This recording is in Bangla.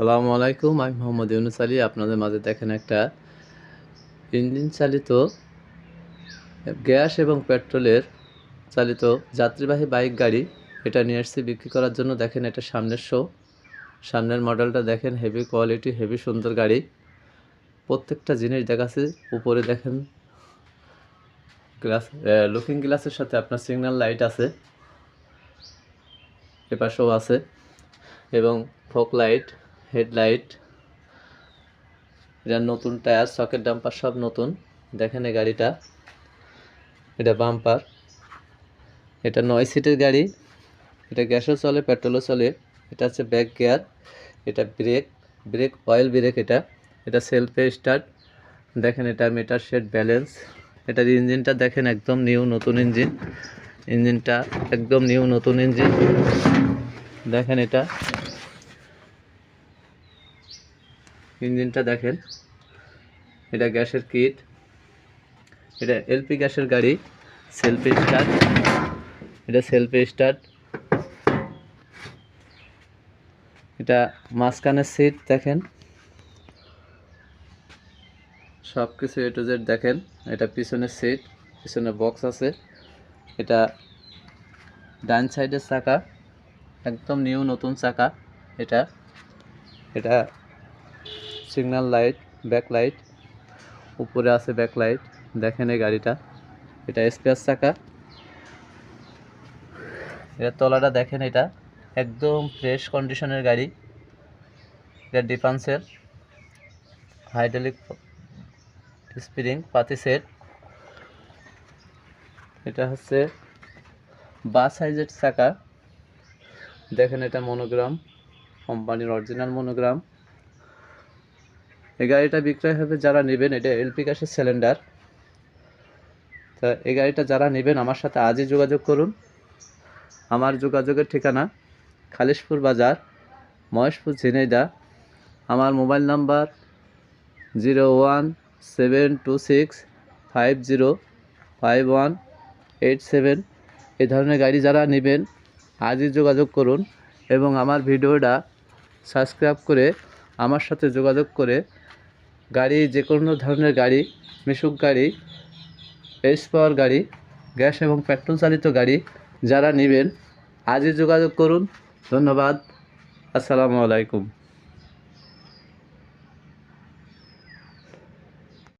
সালামু আলাইকুম, আমি মোহাম্মদ ইউনুস আলী। আপনাদের মাঝে দেখেন একটা ইঞ্জিন চালিত গ্যাস এবং পেট্রোলের চালিত যাত্রীবাহী বাইক গাড়ি। এটা নিয়ে এসেছি বিক্রি করার জন্য। দেখেন এটা সামনের শো। সামনের মডেলটা দেখেন হেভি কোয়ালিটি হেভি সুন্দর গাড়ি। প্রত্যেকটা জিনিস দেখাচ্ছে। উপরে দেখেন গ্লাস লুকিং গ্লাসের সাথে আপনার সিগন্যাল লাইট আছে। এপাশেও আছে। এবং ফক লাইট হেডলাইট, এটা নতুন টায়ার, সকেট ডাম্পার সব নতুন। দেখেন এই গাড়িটা, এটা বাম্পার। এটা নয় সিটের গাড়ি, এটা গ্যাসও চলে, পেট্রোলও চলে, এটা হচ্ছে ব্যাক গিয়ার, এটা ব্রেক ব্রেক, অয়েল ব্রেক এটা এটা সেলফে স্টার্ট। দেখেন এটা মিটার শেড ব্যালেন্স, এটার ইঞ্জিনটা দেখেন একদম নিউ, নতুন ইঞ্জিন, ইঞ্জিনটা একদম নিউ, নতুন ইঞ্জিন। দেখেন এটা ইঞ্জিনটা দেখেন। এটা গ্যাসের কিট। এটা এলপি গ্যাসের গাড়ি, সেলফি স্টার্ট এটা সেলফি স্টার্ট এটা মাঝখানের সিট দেখেন। সব কিছু এ টু জেড দেখেন। এটা পিছনের সিট পিছনে বক্স আছে। এটা ডান সাইডের চাকা, একদম নিউ নতুন চাকা এটা। এটা সিগন্যাল লাইট ব্যাক লাইট উপরে আছে ব্যাক লাইট দেখেন এই গাড়িটা, এটা স্পেস চাকা। এটা তলাটা দেখেন এটা, একদম ফ্রেশ কন্ডিশনের গাড়ি এটা ডিফান্সের হাইড্রোলিক স্প্রিং পাতি সেট এটা হচ্ছে বা সাইজের চাকা। দেখেন এটা মনোগ্রাম কোম্পানির অরিজিনাল মনোগ্রাম এই গাড়িটা বিক্রয় হবে যারা নেবেন, এটা এলপি গ্যাসের সিলিন্ডার তা এই গাড়িটা যারা নেবেন, আমার সাথে আজই যোগাযোগ করুন। আমার যোগাযোগের ঠিকানা খালিশপুর বাজার, মহেশপুর ঝিনাইদা। আমার mobile number zero one seven two six five zero five one eight seven. এই ধরনের গাড়ি যারা নেবেন, আজই যোগাযোগ করুন এবং আমার ভিডিওটা সাবস্ক্রাইব করে আমার সাথে যোগাযোগ করে গাড়ি যে কোনো ধরনের গাড়ি, মিশুক গাড়ি এস পাওয়ার গাড়ি গ্যাস এবং পেট্রোল চালিত গাড়ি যারা নেবেন, আজই যোগাযোগ করুন। ধন্যবাদ। আসসালামু আলাইকুম।